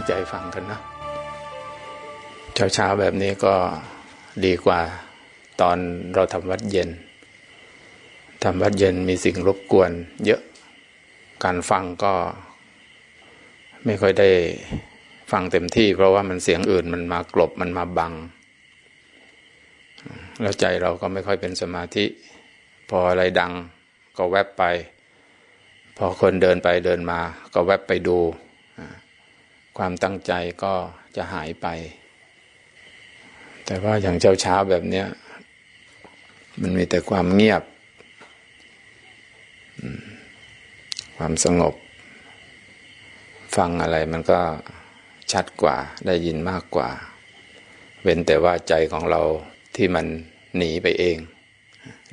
งใจฟังกันนะเช้าๆแบบนี้ก็ดีกว่า ตอนเราทำวัดเย็นทำวัดเย็นมีสิ่งรบกวนเยอะการฟังก็ไม่ค่อยได้ฟังเต็มที่ เพราะว่ามันเสียงอื่นมันมากลบมันมาบัง แล้วใจเราก็ไม่ค่อยเป็นสมาธิ พออะไรดังก็แวบไป พอคนเดินไปเดินมาก็แวบไปดู ความตั้งใจก็จะหายไป แต่ว่าอย่างเช้าเช้าแบบเนี้ย มันมีแต่ความเงียบ ความสงบ ฟังอะไรมันก็ชัดกว่าได้ยินมากกว่า เว้นแต่ว่าใจของเราที่มันหนีไปเอง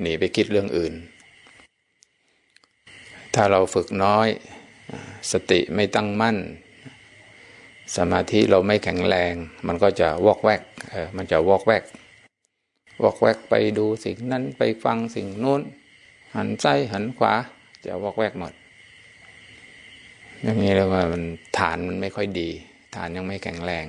หนีไปคิดเรื่องอื่น ถ้าเราฝึกน้อย สติไม่ตั้งมั่น สมาธิเราไม่แข็งแรง มันก็จะวอกแวกเออมันจะวอกแวกวอกแวกไปดูสิ่งนั้นไปฟังสิ่งนู้น หันซ้ายหันขวา จะวอกแวกหมดอย่างนี้เรียกว่ามันฐานมันไม่ค่อยดี ฐานยังไม่แข็งแรง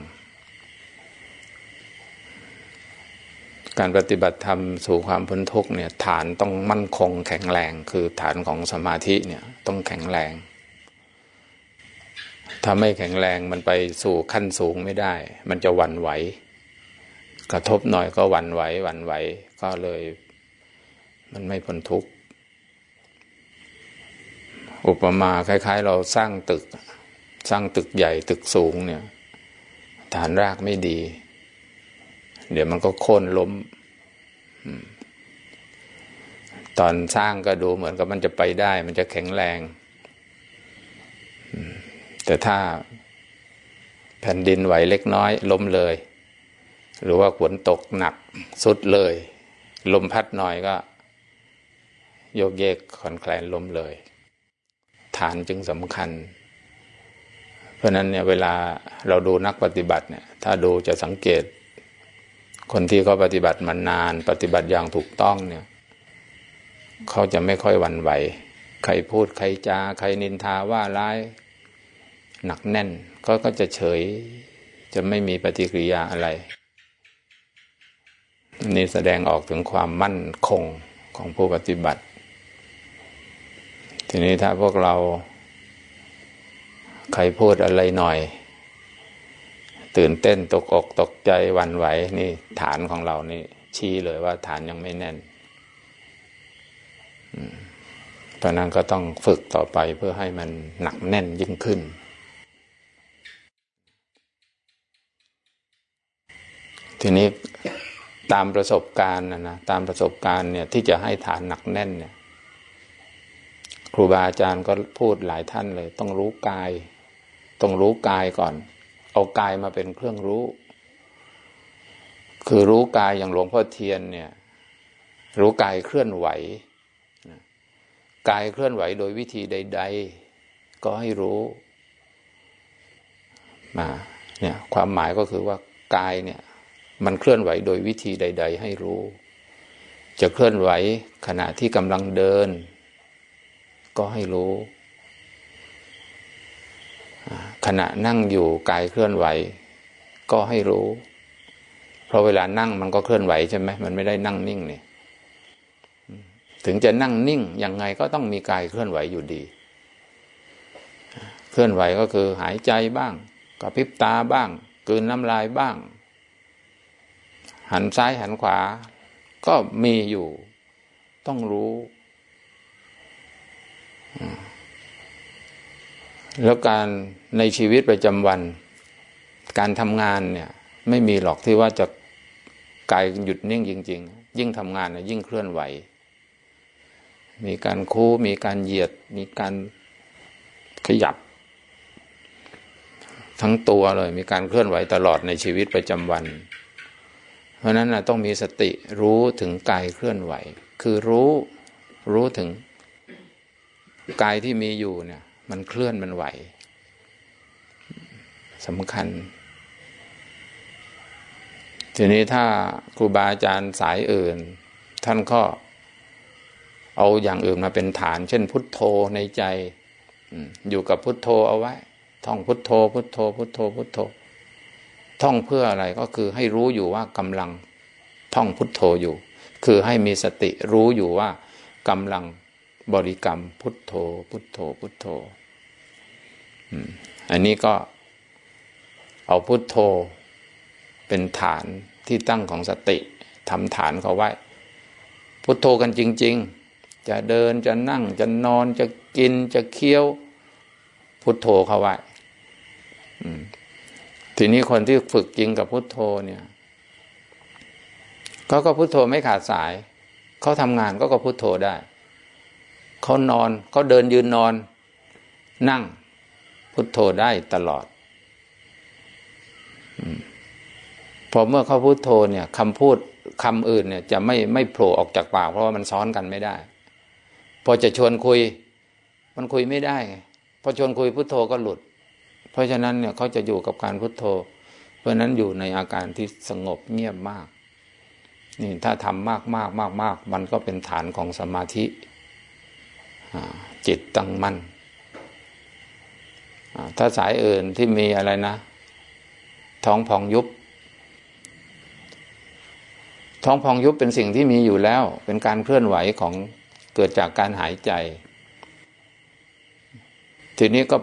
การปฏิบัติธรรมสู่ความพ้นทุกข์เนี่ยฐานต้องมั่นคงแข็งแรง คือฐานของสมาธิเนี่ยต้องแข็งแรง ถ้าไม่แข็งแรงมันไปสู่ขั้นสูงไม่ได้ มันจะหวั่นไหว กระทบหน่อยก็หวั่นไหวหวั่นไหว ก็เลย มันไม่พ้นทุกข์อุปมาคล้าย ๆ เราสร้างตึก สร้างตึกใหญ่ตึกสูงเนี่ย ฐานรากไม่ดี เดี๋ยวมันก็โค่นล้มตอนสร้างก็ดูเหมือนกับมันจะไปได้ มันจะแข็งแรง แต่ถ้าแผ่นดินไหวเล็กน้อยล้มเลย หรือว่าฝนตกหนักสุดเลย ลมพัดหน่อยก็ โยกเยกคลอนแคลนล้มเลย ฐานจึงสำคัญ เพราะฉะนั้นเนี่ยเวลาเราดูนักปฏิบัติเนี่ย ถ้าดูจะสังเกต คนที่เขาปฏิบัติมานาน ปฏิบัติอย่างถูกต้องเนี่ยเขาจะไม่ค่อยหวั่นไหว ใครพูดใครจา ใครนินทาว่าร้าย หนักแน่น ก็ก็จะเฉย จะไม่มีปฏิกิริยาอะไร นี่แสดงออกถึงความมั่นคงของผู้ปฏิบัติ ทีนี้ถ้าพวกเรา ใครพูดอะไรหน่อย ตื่นเต้นตกอกตกใจวันไหวนี่ฐานของเรานี่ ชี้เลยว่าฐานยังไม่แน่นเพราะนั้นก็ต้องฝึกต่อไปเพื่อให้มันหนักแน่นยิ่งขึ้น ทีนี้ตามประสบการณ์นะนะตามประสบการณ์เนี่ยที่จะให้ฐานหนักแน่นเนี่ย ครูบาอาจารย์ก็พูดหลายท่านเลย ต้องรู้กาย ต้องรู้กายก่อน เอากายมาเป็นเครื่องรู้ คือรู้กายอย่างหลวงพ่อเทียนเนี่ย รู้กายเคลื่อนไหวกายเคลื่อนไหวโดยวิธีใด ๆ ก็ให้รู้มาเนี่ยความหมายก็คือว่ากายเนี่ย มันเคลื่อนไหวโดยวิธีใด ๆ ให้รู้ จะเคลื่อนไหวขณะที่กำลังเดิน ก็ให้รู้ ขณะนั่งอยู่กายเคลื่อนไหว ก็ให้รู้ เพราะเวลานั่งมันก็เคลื่อนไหวใช่ไหมมันไม่ได้นั่งนิ่งเนี่ยถึงจะนั่งนิ่งยังไงก็ต้องมีกายเคลื่อนไหวอยู่ดี เคลื่อนไหวก็คือหายใจบ้างกระพริบตาบ้างกืนน้ำลายบ้าง หันซ้ายหันขวา ก็มีอยู่ ต้องรู้ แล้วการในชีวิตประจำวัน การทำงานเนี่ย ไม่มีหรอกที่ว่าจะกายหยุดนิ่งจริง ๆ ยิ่งทำงานนี่ยยิ่งเคลื่อนไหว มีการคู้มีการเหยียด มีการขยับ ทั้งตัวเลย มีการเคลื่อนไหวตลอดในชีวิตประจำวัน เพราะนั้นนะต้องมีสติรู้ถึงกายเคลื่อนไหว คือรู้รู้ถึงกายที่มีอยู่เนี่ย มันเคลื่อนมันไหวสำคัญ ทีนี้ถ้าครูบาอาจารย์สายอื่น ท่านก็เอาอย่างอื่นมาเป็นฐาน เช่น พุทโธในใจอยู่กับพุทโธเอาไว้ ท่องพุทโธ พุทโธ พุทโธพุทโธ ท่องเพื่ออะไรก็คือให้รู้อยู่ว่ากำลังท่องพุทโธอยู่ คือให้มีสติรู้อยู่ว่ากำลังบริกรรมพุทโธ พุทโธ พุทโธอันนี้ก็เอาพุทโธเป็นฐานที่ตั้งของสติทำฐานเขาไว้ พุทโธกันจริง ๆ จะเดินจะนั่งจะนอนจะกินจะเคี้ยว พุทโธเขาไว้ ทีนี้คนที่ฝึกจริงกับพุทโธเนี่ยเขาก็พุทโธไม่ขาดสาย เขาทำงานก็ก็พุทโธได้ เขานอนเขาเดินยืนนอน นั่งพุทโธได้ตลอดพอเมื่อเขาพุทโธเนี่ยคำพูดคำอื่นเนี่ย จะไม่ไม่โผล่ออกจากปาก เพราะว่ามันซ้อนกันไม่ได้ พอจะชวนคุย มันคุยไม่ได้ไงพอชวนคุยพุทโธก็หลุด เพราะฉะนั้นเนี่ยเขาจะอยู่กับการพุทโธ เพราะนั้นอยู่ในอาการที่สงบเงียบมาก นี่ถ้าทำมากมากมากมากมันก็เป็นฐานของสมาธิจิตตั้งมั่นอ่าถ้าสายอื่นที่มีอะไรนะ ท้องพองยุบ ท้องพองยุบเป็นสิ่งที่มีอยู่แล้ว เป็นการเคลื่อนไหวของเกิดจากการหายใจ ทีนี้ก็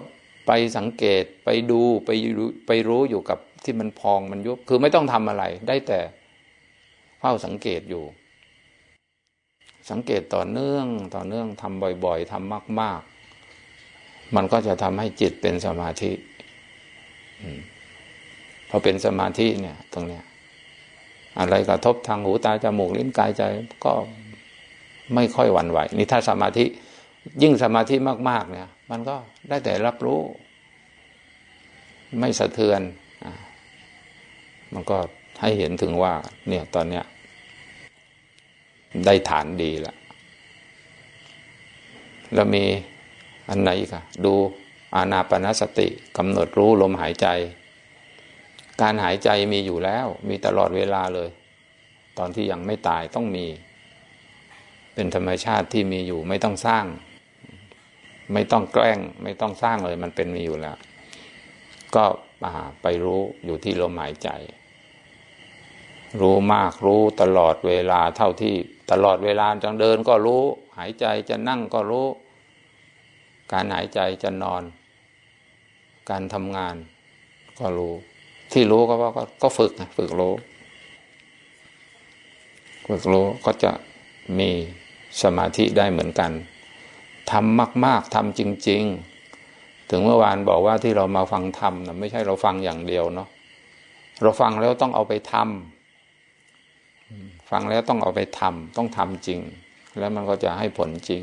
ไปสังเกตไปดูไปรู้ไปรู้อยู่กับที่มันพองมันยุบคือไม่ต้องทำอะไร ได้แต่เฝ้าสังเกตอยู่ สังเกตต่อเนื่องต่อเนื่องทำบ่อย ๆทำมาก ๆ มันก็จะทำให้จิตเป็นสมาธิพอเป็นสมาธิเนี่ย ตรงเนี้ย อะไรกระทบทางหูตาจมูกลิ้นกายใจก็ไม่ค่อยหวั่นไหว นี่ถ้าสมาธิ ยิ่งสมาธิมาก ๆ เนี่ย มันก็ได้แต่รับรู้ ไม่สะเทือนอมันก็ให้เห็นถึงว่า เนี่ยตอนเนี้ย ได้ฐานดีแล้วแล้วมีอันไหนอีกอะดูอานาปนสติกำหนดรู้ลมหายใจ การหายใจมีอยู่แล้ว มีตลอดเวลาเลย ตอนที่ยังไม่ตายต้องมี เป็นธรรมชาติที่มีอยู่ไม่ต้องสร้าง ไม่ต้องแกล้ง ไม่ต้องสร้างเลยมันเป็นมีอยู่แล้ว ก็ไปรู้อยู่ที่ลมหายใจ รู้มากรู้ตลอดเวลาเท่าที่ตลอดเวลาจะเดินก็รู้ หายใจจะนั่งก็รู้ การหายใจจะนอน การทำงานก็รู้ ที่รู้ก็ว่าก็ฝึกไงฝึกรู้ ฝึกรู้ก็จะมีสมาธิได้เหมือนกัน ทำมาก ๆทำจริง ๆ ถึงเมื่อวานบอกว่าที่เรามาฟังธรรมนะไม่ใช่เราฟังอย่างเดียวเนาะเราฟังแล้วต้องเอาไปทำฟังแล้วต้องเอาไปทำต้องทำจริง แล้วมันก็จะให้ผลจริง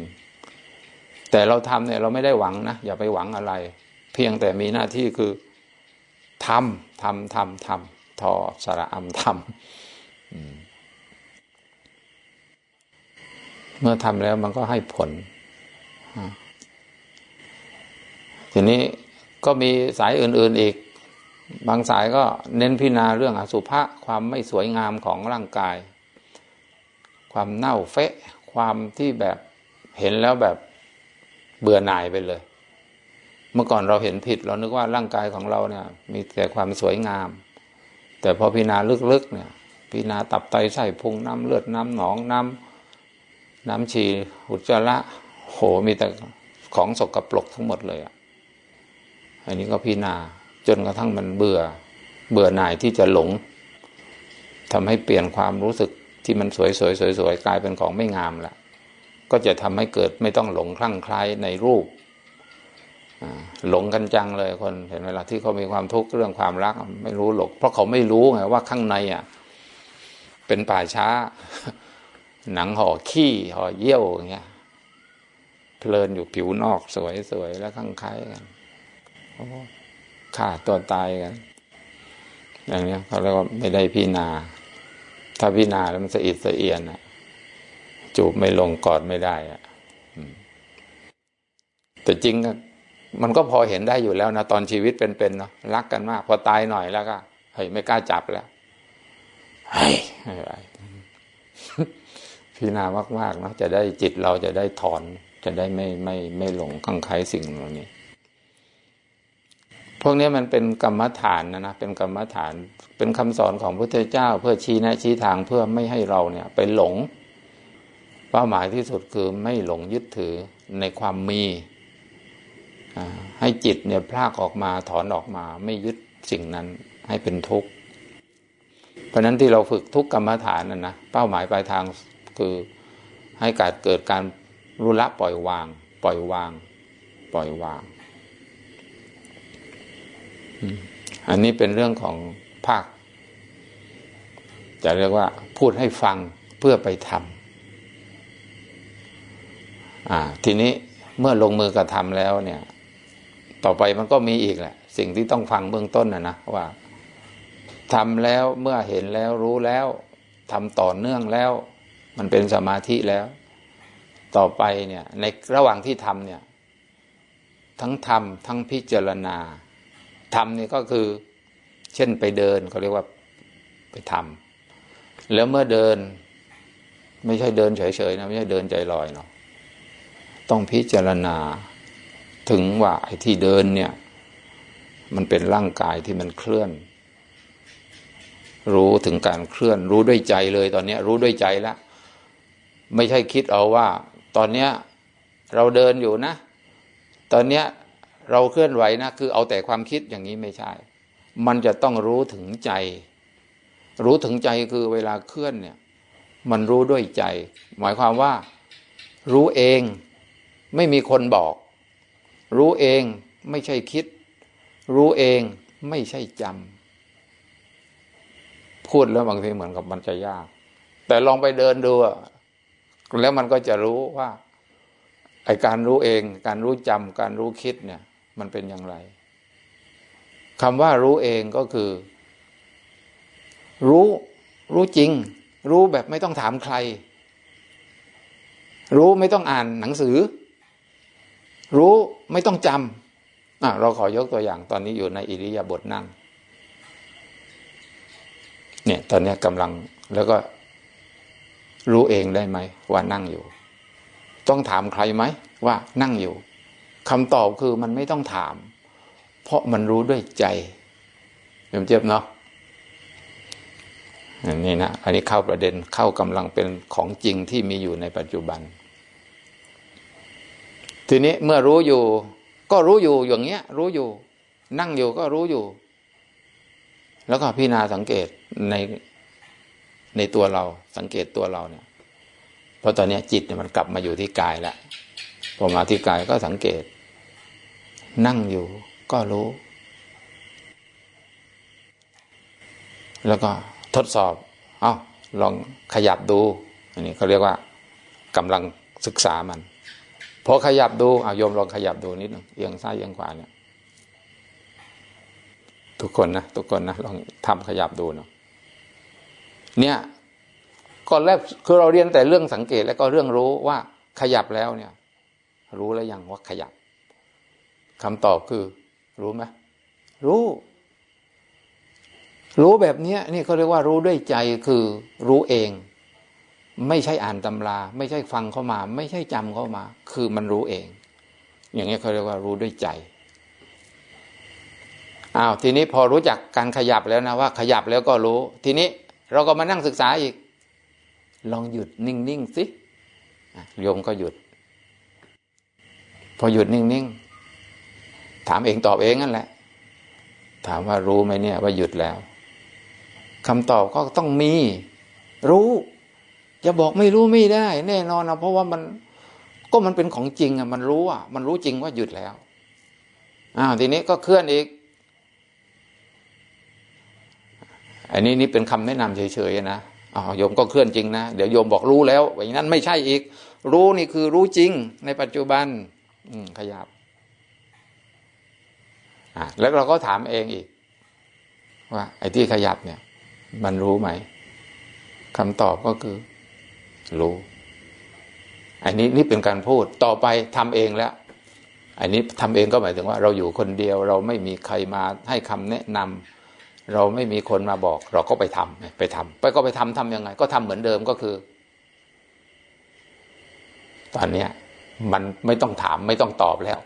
แต่เราทำเนี่ยเราไม่ได้หวังนะอย่าไปหวังอะไร เพียงแต่มีหน้าที่คือทำทำทำทำทอสระอำทำเมื่อทำแล้วมันก็ให้ผล ทีนี้ก็มีสายอื่น ๆอีก บางสายก็เน้นพิจารณาเรื่องอสุภะความไม่สวยงามของร่างกาย ความเน่าเฟะ ความที่แบบเห็นแล้วแบบเบื่อหน่ายไปเลย เมื่อก่อนเราเห็นผิด เรานึกว่าร่างกายของเราเนี่ยมีแต่ความสวยงาม แต่พอพิจารณาลึกๆเนี่ยพิจารณาตับไตไส้พุงน้ำเลือดน้ำหนองน้ำน้ำฉี่อุจจาระ โหมีแต่ของสกปรกทั้งหมดเลยอะอันนี้ก็พิจารณาจนกระทั่งมันเบื่อ เบื่อหน่ายที่จะหลงทำให้เปลี่ยนความรู้สึกที่มันสวยสวยสวยสวยกลายเป็นของไม่งามละก็จะทำให้เกิดไม่ต้องหลงคลั่งไคล้ในรูปหลงกันจังเลยคนเห็นเวลาที่เขามีความทุกข์เรื่องความรัก ไม่รู้หลกเพราะเขาไม่รู้ไงว่าข้างในอะเป็นป่าช้า หนังห่อขี้ห่อเยี่ยวอย่างเงี้ย เพลินอยู่ผิวนอกสวยสวยแล้วข้างคล้ายกันฆ่าตัวตายกัน อย่างนี้เขาเรียกว่าไม่ได้พิจาถ้าพิจาแล้วมันสะอิดสะเอียนอะจูบไม่ลงกอดไม่ได้อะแต่จริงมันก็พอเห็นได้อยู่แล้วนะตอนชีวิตเป็นๆเนาะรักกันมาก พอตายหน่อยแล้วก็เฮ้ยไม่กล้าจับแล้วเฮ้ยอะไรพิจารณามากๆเนาะจะได้จิตเราจะได้ถอน จะได้ไม่ไม่ไม่หลงข้างใครสิ่งเหล่านี้ พวกนี้มันเป็นกรรมฐานนะนะเป็นกรรมฐานเป็นคำสอนของพระพุทธเจ้า เพื่อชี้แนะชี้ทางเพื่อไม่ให้เราเนี่ยไปหลง เป้าหมายที่สุดคือไม่หลงยึดถือในความมีให้จิตเนี่ยพลากออกมาถอนออกมา ไม่ยึดสิ่งนั้นให้เป็นทุกข์ เพราะนั้นที่เราฝึกทุกกรรมฐานน่ะนะเป้าหมายปลายทางคือให้การเกิดการ รู้ละปล่อยวาง ปล่อยวาง ปล่อยวาง อันนี้เป็นเรื่องของภาค จะเรียกว่า พูดให้ฟังเพื่อไปทำอ่าทีนี้เมื่อลงมือกระทำแล้วเนี่ย ต่อไปมันก็มีอีกแหละ สิ่งที่ต้องฟังเบื้องต้นนะนะว่าทำแล้วเมื่อเห็นแล้วรู้แล้วทำต่อเนื่องแล้ว มันเป็นสมาธิแล้ว ต่อไปเนี่ยในระหว่างที่ทำเนี่ยทั้งทำทั้งพิจารณาทำนี่ก็คือเช่นไปเดินเขาเรียกว่าไปทำแล้วเมื่อเดิน ไม่ใช่เดินเฉยๆนะไม่ใช่เดินใจลอยเนาะต้องพิจารณาถึงว่าไอ้ที่เดินเนี่ย มันเป็นร่างกายที่มันเคลื่อน รู้ถึงการเคลื่อน รู้ด้วยใจเลยตอนนี้รู้ด้วยใจแล้วไม่ใช่คิดเอาว่า ตอนเนี้ยเราเดินอยู่นะ ตอนเนี้ยเราเคลื่อนไหวนะ คือเอาแต่ความคิดอย่างนี้ไม่ใช่ มันจะต้องรู้ถึงใจ รู้ถึงใจคือเวลาเคลื่อนเนี่ย มันรู้ด้วยใจ หมายความว่า รู้เองไม่มีคนบอก รู้เองไม่ใช่คิด รู้เองไม่ใช่จำพูดแล้วบางทีเหมือนกับมันจะยาก แต่ลองไปเดินดูอะ แล้วมันก็จะรู้ว่าไอการรู้เอง การรู้จำการรู้คิดเนี่ย มันเป็นอย่างไรคำว่ารู้เองก็คือ รู้รู้จริง รู้แบบไม่ต้องถามใคร รู้ไม่ต้องอ่านหนังสือ รู้ไม่ต้องจำอะเราขอยกตัวอย่างตอนนี้อยู่ในอิริยาบถนั่ง เนี่ย ตอนนี้กำลังแล้วก็ รู้เองได้ไหมว่านั่งอยู่ ต้องถามใครไหมว่านั่งอยู่คำตอบคือมันไม่ต้องถาม เพราะมันรู้ด้วยใจเจ็บเจ็บเนาะอันนี้นะ อันนี้เข้าประเด็นเข้ากำลังเป็นของจริงที่มีอยู่ในปัจจุบัน ทีนี้เมื่อรู้อยู่ ก็รู้อยู่อย่างเงี้ย รู้อยู่ นั่งอยู่ก็รู้อยู่ แล้วก็พิจารณาสังเกตใน ในตัวเราสังเกตตัวเราเนี่ยเพราะตอนนี้จิตเนี่ยมันกลับมาอยู่ที่กายแล้วพอมาที่กายก็สังเกต นั่งอยู่ก็รู้ แล้วก็ทดสอบ เอา้าลองขยับดู อันนี้เขาเรียกว่ากำลังศึกษามันพอขยับดูเอาโยมลองขยับดูนิดหนึ่งเอียงซ้ายเอียงขวาเนี่ย ทุกคนนะทุกคนนะลองทำขยับดูเนาะ เนี่ยก่อนแรกคือเราเรียนแต่เรื่องสังเกตแล้วก็เรื่องรู้ว่าขยับแล้วเนี่ย รู้แล้วยังว่าขยับคำตอบคือ รู้ไหมรู้ รู้แบบเนี้ยนี่เขาเรียกว่ารู้ด้วยใจคือรู้เอง ไม่ใช่อ่านตำรา ไม่ใช่ฟังเข้ามา ไม่ใช่จำเข้ามา คือมันรู้เอง อย่างนี้เขาเรียกว่ารู้ด้วยใจอ้าวทีนี้พอรู้จักการขยับแล้วนะว่า ขยับแล้วก็รู้ ทีนี้ เราก็มานั่งศึกษาอีก ลองหยุดนิ่งๆสิโยมก็หยุด พอหยุดนิ่งๆถามเองตอบเองนั่นแหละ ถามว่ารู้ไหมเนี่ยว่าหยุดแล้วคำตอบก็ต้องมี รู้จะบอกไม่รู้ไม่ได้ แน่นอนนะเพราะว่ามันก็มันเป็นของจริงอะมันรู้อะมันรู้จริงว่าหยุดแล้วอ้าวทีนี้ก็เคลื่อนอีก อันนี้นี่เป็นคำแนะนำเฉยๆนะอ๋อโยมก็เคลื่อนจริงนะเดี๋ยวโยมบอกรู้แล้วอย่างนั้นไม่ใช่อีก รู้นี่คือรู้จริงในปัจจุบัน อืขยับอ่าแล้วเราก็ถามเองอีก ว่า ไอ้ที่ขยับเนี่ย มันรู้ไหมคำตอบก็คือ รู้อันนี้นี่เป็นการพูดต่อไปทำเองแล้ว อันนี้ทำเองก็หมายถึงว่า เราอยู่คนเดียวเราไม่มีใครมาให้คำแนะนำ เราไม่มีคนมาบอก เราก็ไปทำไปทำไปก็ไปทำทำยังไง ก็ทำเหมือนเดิมก็คือ ตอนนี้มันไม่ต้องถามไม่ต้องตอบแล้ว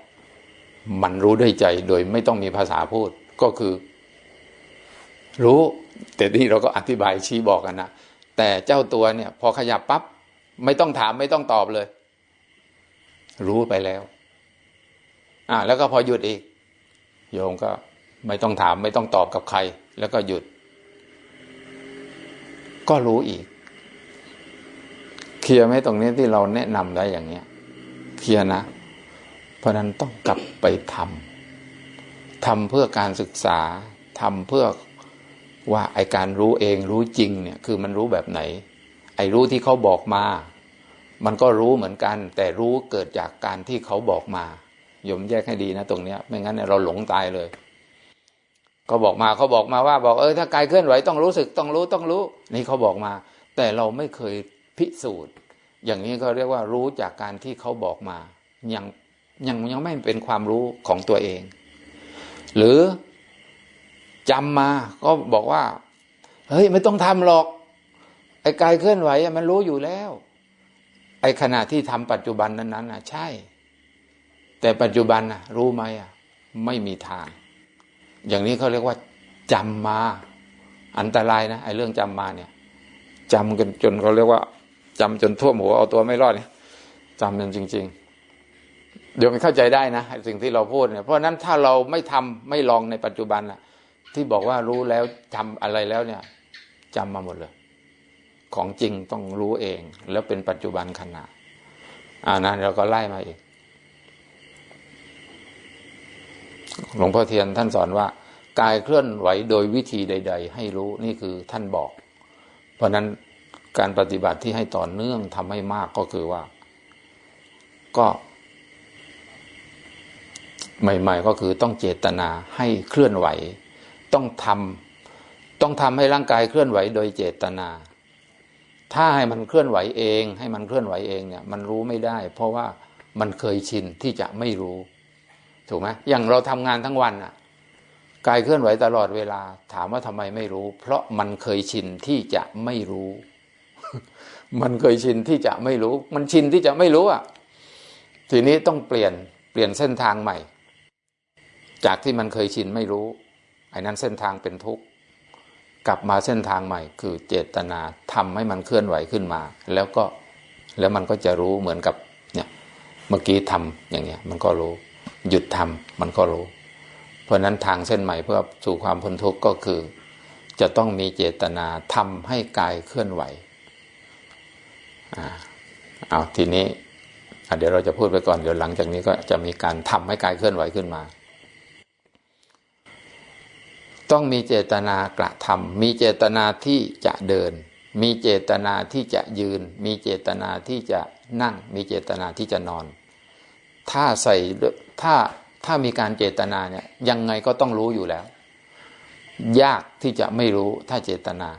มันรู้ด้วยใจโดยไม่ต้องมีภาษาพูดก็คือ รู้แต่นี่เราก็อธิบายชี้บอกกันนะแต่เจ้าตัวเนี่ย พอขยับปั๊บไม่ต้องถามไม่ต้องตอบเลย รู้ไปแล้ว อ่า แล้วก็พอหยุดอีก โยมก็ไม่ต้องถามไม่ต้องตอบกับใคร แล้วก็หยุด ก็รู้อีก เคลียร์ไหมตรงนี้ที่เราแนะนำได้อย่างเนี้ย เคลียร์นะ เพราะนั้นต้องกลับไปทำทำเพื่อการศึกษาทำเพื่อว่าไอการรู้เองรู้จริงเนี่ย คือมันรู้แบบไหน ไอรู้ที่เขาบอกมา มันก็รู้เหมือนกัน แต่รู้เกิดจากการที่เขาบอกมาโยมแยกให้ดีนะตรงเนี้ย ไม่งั้นเนี่ยเราหลงตายเลย ก็บอกมาเขาบอกมาว่าบอกเออถ้ากายเคลื่อนไหวต้องรู้สึกต้องรู้ต้องรู้ นี่เขาบอกมา แต่เราไม่เคยพิสูจน์ อย่างนี้ก็เรียกว่ารู้จากการที่เขาบอกมายังยังยังไม่เป็นความรู้ของตัวเอง หรือจำมาก็บอกว่า เฮ้ยไม่ต้องทำหรอก ไอ้กายเคลื่อนไหวมันรู้อยู่แล้ว ไอ้ขณะที่ทำปัจจุบันนั้นๆน่ะ ใช่ แต่ปัจจุบันน่ะ รู้ไหมอะ ไม่มีทาง อย่างนี้เขาเรียกว่าจำมา อันตรายนะไอ้เรื่องจำมาเนี่ยจำกันจนเขาเรียกว่าจำจนท่วมหัวเอาตัวไม่รอดเนี่ยจำกันจริง ๆ เดี๋ยวมันเข้าใจได้นะไอ้สิ่งที่เราพูดเนี่ยเพราะนั้นถ้าเราไม่ทำไม่ลองในปัจจุบันน่ะที่บอกว่ารู้แล้วทำอะไรแล้วเนี่ยจำมาหมดเลย ของจริงต้องรู้เอง แล้วเป็นปัจจุบันขณะอ่านั้นเราก็ไล่มาอีก หลวงพ่อเทียนท่านสอนว่ากายเคลื่อนไหวโดยวิธีใด ๆ ให้รู้นี่คือท่านบอก เพราะนั้นการปฏิบัติที่ให้ต่อเนื่องทำให้มากก็คือว่า ก็ใหม่ ๆ ก็คือต้องเจตนาให้เคลื่อนไหว ต้องทำต้องทำให้ร่างกายเคลื่อนไหวโดยเจตนา ถ้าให้มันเคลื่อนไหวเอง ให้มันเคลื่อนไหวเองเนี่ย มันรู้ไม่ได้ เพราะว่ามันเคยชินที่จะไม่รู้ ถูกไหมอย่างเราทำงานทั้งวันอะกายเคลื่อนไหวตลอดเวลา ถามว่าทำไมไม่รู้ เพราะมันเคยชินที่จะไม่รู้ มันเคยชินที่จะไม่รู้ มันชินที่จะไม่รู้อะทีนี้ต้องเปลี่ยนเปลี่ยนเส้นทางใหม่ จากที่มันเคยชินไม่รู้ไอ้นั้นเส้นทางเป็นทุกข์กลับมาเส้นทางใหม่ คือเจตนาทำให้มันเคลื่อนไหวขึ้นมา แล้วก็แล้วมันก็จะรู้เหมือนกับเนี่ยเมื่อกี้ทำอย่างเงี้ย มันก็รู้ หยุดทำมันก็รู้ เพราะนั้นทางเส้นใหม่เพื่อสู่ความพ้นทุกข์ก็คือ จะต้องมีเจตนาทำให้กายเคลื่อนไหวอ่าเอาทีนี้เดี๋ยวเราจะพูดไปก่อนเดี๋ยวหลังจากนี้ก็จะมีการทำให้กายเคลื่อนไหวขึ้นมา ต้องมีเจตนากระทำมีเจตนาที่จะเดิน มีเจตนาที่จะยืน มีเจตนาที่จะนั่ง มีเจตนาที่จะนอน ถ้าใส่ถ้าถ้ามีการเจตนาเนี่ยยังไงก็ต้องรู้อยู่แล้ว ยากที่จะไม่รู้ถ้าเจตนา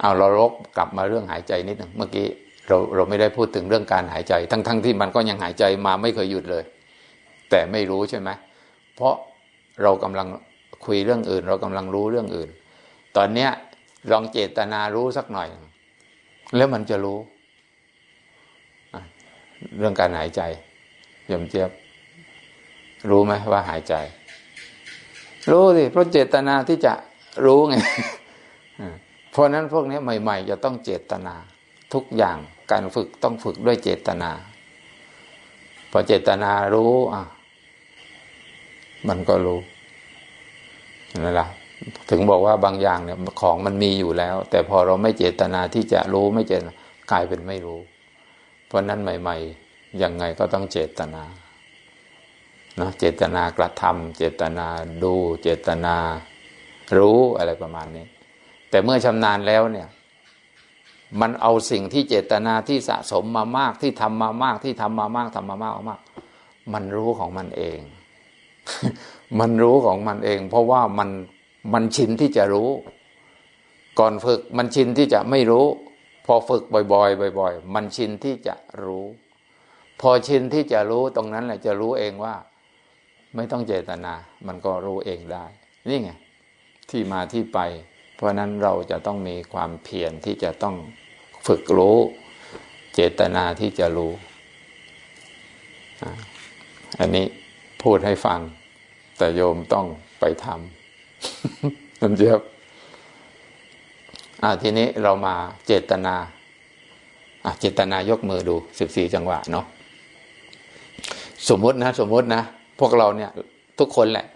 เอาเราลกกลับมาเรื่องหายใจนิดหนึ่งเมื่อกี้เราเราไม่ได้พูดถึงเรื่องการหายใจ ทั้งๆทที่มันก็ยังหายใจมาไม่เคยหยุดเลย แต่ไม่รู้ใช่ไหมเพราะเรากำลังคุยเรื่องอื่น เรากำลังรู้เรื่องอื่น ตอนเนี้ยลองเจตนารู้สักหน่อย แล้วมันจะรู้ เรื่องการหายใจยมเจี๊ยบ รู้ไหมว่าหายใจ รู้สิเพราะเจตนาที่จะรู้ไงเพราะนั้นพวกนี้ใหม่ ๆ จะต้องเจตนา ทุกอย่างการฝึกต้องฝึกด้วยเจตนา พอเจตนารู้อะมันก็รู้นั่นแหละถึงบอกว่าบางอย่างเนี่ยของมันมีอยู่แล้ว แต่พอเราไม่เจตนาที่จะรู้ไม่เจตกลายเป็นไม่รู้ เพราะนั้นใหม่ ๆ ยังไงก็ต้องเจตนานะเจตนากระทำเจตนาดูเจตนารู้อะไรประมาณนี้ แต่เมื่อชำนาญแล้วเนี่ย มันเอาสิ่งที่เจตนาที่สะสมมามากที่ทำมามากที่ทำมามากทำมามากมาก มันรู้ของมันเอง มันรู้ของมันเอง เพราะว่ามันมันชินที่จะรู้ ก่อนฝึกมันชินที่จะไม่รู้ พอฝึกบ่อยๆบ่อย ๆ มันชินที่จะรู้ พอชินที่จะรู้ตรงนั้นแหละจะรู้เองว่า ไม่ต้องเจตนา มันก็รู้เองได้ นี่ไง ที่มาที่ไป เพราะนั้นเราจะต้องมีความเพียรที่จะต้องฝึกรู้ เจตนาที่จะรู้ อันนี้พูดให้ฟัง แต่โยมต้องไปทำน้ำเจี๊ยบ อ่าทีนี้เรามาเจตนาอะเจตนายกมือดูสิบสี่จังหวะเนาะสมมตินะ สมมตินะ พวกเราเนี่ย ทุกคนแหละ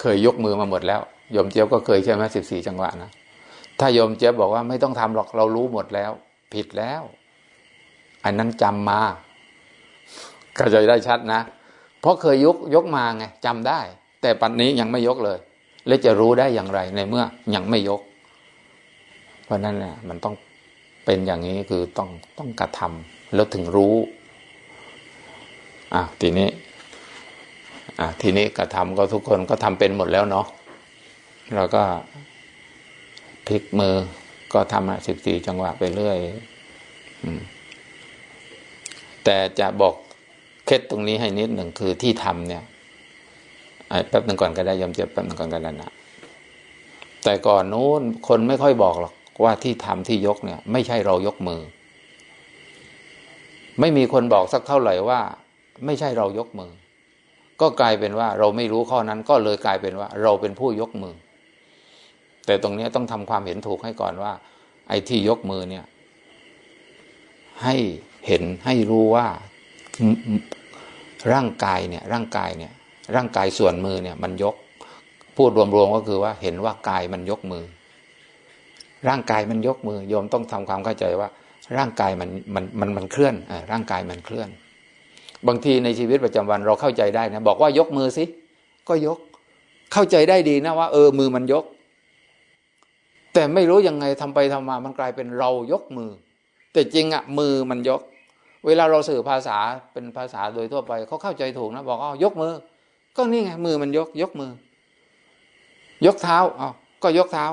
เคยยกมือมาหมดแล้วโยมเจี๊ยบก็เคยใช่ไหมสิบสี่จังหวะนะถ้าโยมเจี๊ยบบอกว่าไม่ต้องทำหรอกเรารู้หมดแล้ว ผิดแล้ว อันนั้นจำมาก็จะได้ชัดนะ เพราะเคยยกยกมาไงจำได้ แต่ปัจจุบันนี้ยังไม่ยกเลย แล้วจะรู้ได้อย่างไรในเมื่อยังไม่ยก เพราะนั้นเนี่ยมันต้องเป็นอย่างนี้คือต้องต้องกระทำแล้วถึงรู้อะทีนี้อะทีนี้กระทำก็ทุกคนก็ทำเป็นหมดแล้วเนาะเราก็พลิกมือก็ทำอะสิบสี่จังหวะไปเรื่อยอแต่จะบอกเคล็ดตรงนี้ให้นิดหนึ่งคือที่ทำเนี่ยอะแป๊บหนึ่งก่อนก็ได้ยอมเจ็บแป๊บหนึ่งก่อนก็ได้นะแต่ก่อนนู้นคนไม่ค่อยบอกหรอก ว่าที่ทำที่ยกเนี่ย ไม่ใช่เรายกมือ ไม่มีคนบอกสักเท่าไหร่ว่า ไม่ใช่เรายกมือ ก็กลายเป็นว่าเราไม่รู้ข้อนั้นก็เลยกลายเป็นว่า เราเป็นผู้ยกมือ แต่ตรงนี้ต้องทำความเห็นถูกให้ก่อนว่า ไอ้ที่ยกมือเนี่ย ให้เห็นให้รู้ว่าร่างกายเนี่ย ร่างกายเนี่ย ร่างกายส่วนมือเนี่ย มันยก พูดรวมๆก็คือว่าเห็นว่ากายมันยกมือ ร่างกายมันยกมือโยมต้องทำความเข้าใจว่า ร่างกายมันมันมันมันเคลื่อนอร่างกายมันเคลื่อน บางทีในชีวิตประจำวันเราเข้าใจได้นะบอกว่ายกมือสิก็ยก เข้าใจได้ดีนะว่า เออมือมันยก แต่ไม่รู้ยังไงทำไปทำมามันกลายเป็นเรายกมือ แต่จริงอะมือมันยก เวลาเราสื่อภาษาเป็นภาษาโดยทั่วไปเขาเข้าใจถูกนะ บอกอ๋อยกมือ ก็นี่ไงมือมันยก ยกมือ ยกเท้าอ๋อก็ยกเท้า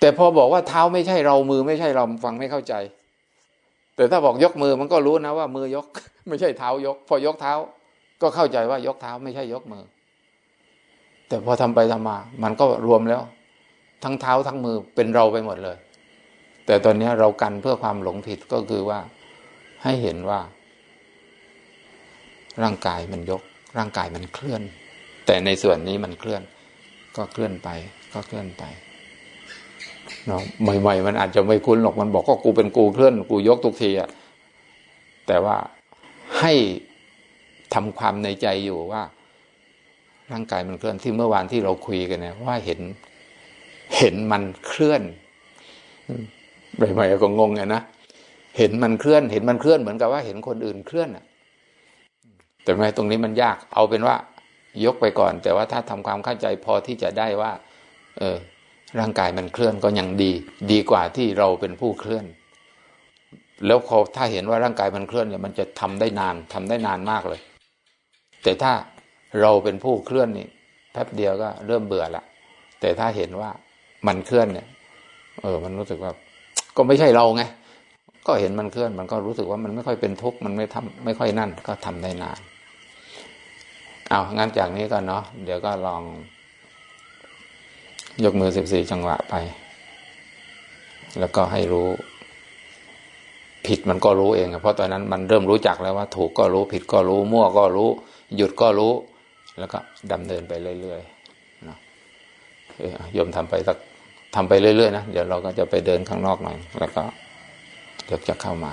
แต่พอบอกว่าเท้าไม่ใช่เรามือไม่ใช่เราฟังไม่เข้าใจ แต่ถ้าบอกยกมือมันก็รู้นะว่ามือยก ไม่ใช่เท้ายก พอยกเท้า ก็เข้าใจว่ายกเท้าไม่ใช่ยกมือ แต่พอทำไปทำมา มันก็รวมแล้ว ทั้งเท้าทั้งมือเป็นเราไปหมดเลย แต่ตอนนี้เรากันเพื่อความหลงผิดก็คือว่าให้เห็นว่า ร่างกายมันยก ร่างกายมันเคลื่อน แต่ในส่วนนี้มันเคลื่อน ก็เคลื่อนไป ก็เคลื่อนไป นาะใหม่ ๆ มันอาจจะไม่คุ้นหรอกมันบอกก็กูเป็นกูเคลื่อนกูยกทุกทีอะแต่ว่าให้ทำความในใจอยู่ว่า ร่างกายมันเคลื่อนที่เมื่อวานที่เราคุยกันเนี่ยว่าเห็นเห็นมันเคลื่อนใหม่ๆก็งงไงนะเห็นมันเคลื่อน เห็นมันเคลื่อนเหมือนกับว่าเห็นคนอื่นเคลื่อนอะแต่ไม่ตรงนี้มันยาก เอาเป็นว่า ยกไปก่อน แต่ว่าถ้าทำความเข้าใจพอที่จะได้ว่า เออ ร่างกายมันเคลื่อนก็ยังดี ดีกว่าที่เราเป็นผู้เคลื่อน แล้วพอถ้าเห็นว่าร่างกายมันเคลื่อนเนี่ยมันจะทำได้นานทำได้นานมากเลย แต่ถ้าเราเป็นผู้เคลื่อนนี่แป๊บเดียวก็เริ่มเบื่อละแต่ถ้าเห็นว่ามันเคลื่อนเนี่ย เออ มันรู้สึกว่า ก็ไม่ใช่เราไงก็เห็นมันเคลื่อน มันก็รู้สึกว่ามันไม่ค่อยเป็นทุกข์มันไม่ทำไม่ค่อยนั่น ก็ทำได้นานเอางั้นจากนี้ก่อนเนาะเดี๋ยวก็ลอง ยกมือสิบสี่จังหวะไป แล้วก็ให้รู้ ผิดมันก็รู้เองเพราะตอนนั้นมันเริ่มรู้จักแล้วว่า ถูกก็รู้ผิดก็รู้ มั่วก็รู้ หยุดก็รู้ แล้วก็ดำเนินไปเรื่อยๆนะโยมทำไปสักทำไปเรื่อยๆนะ เดี๋ยวเราก็จะไปเดินข้างนอกหน่อย แล้วก็เดี๋ยวจะเข้ามา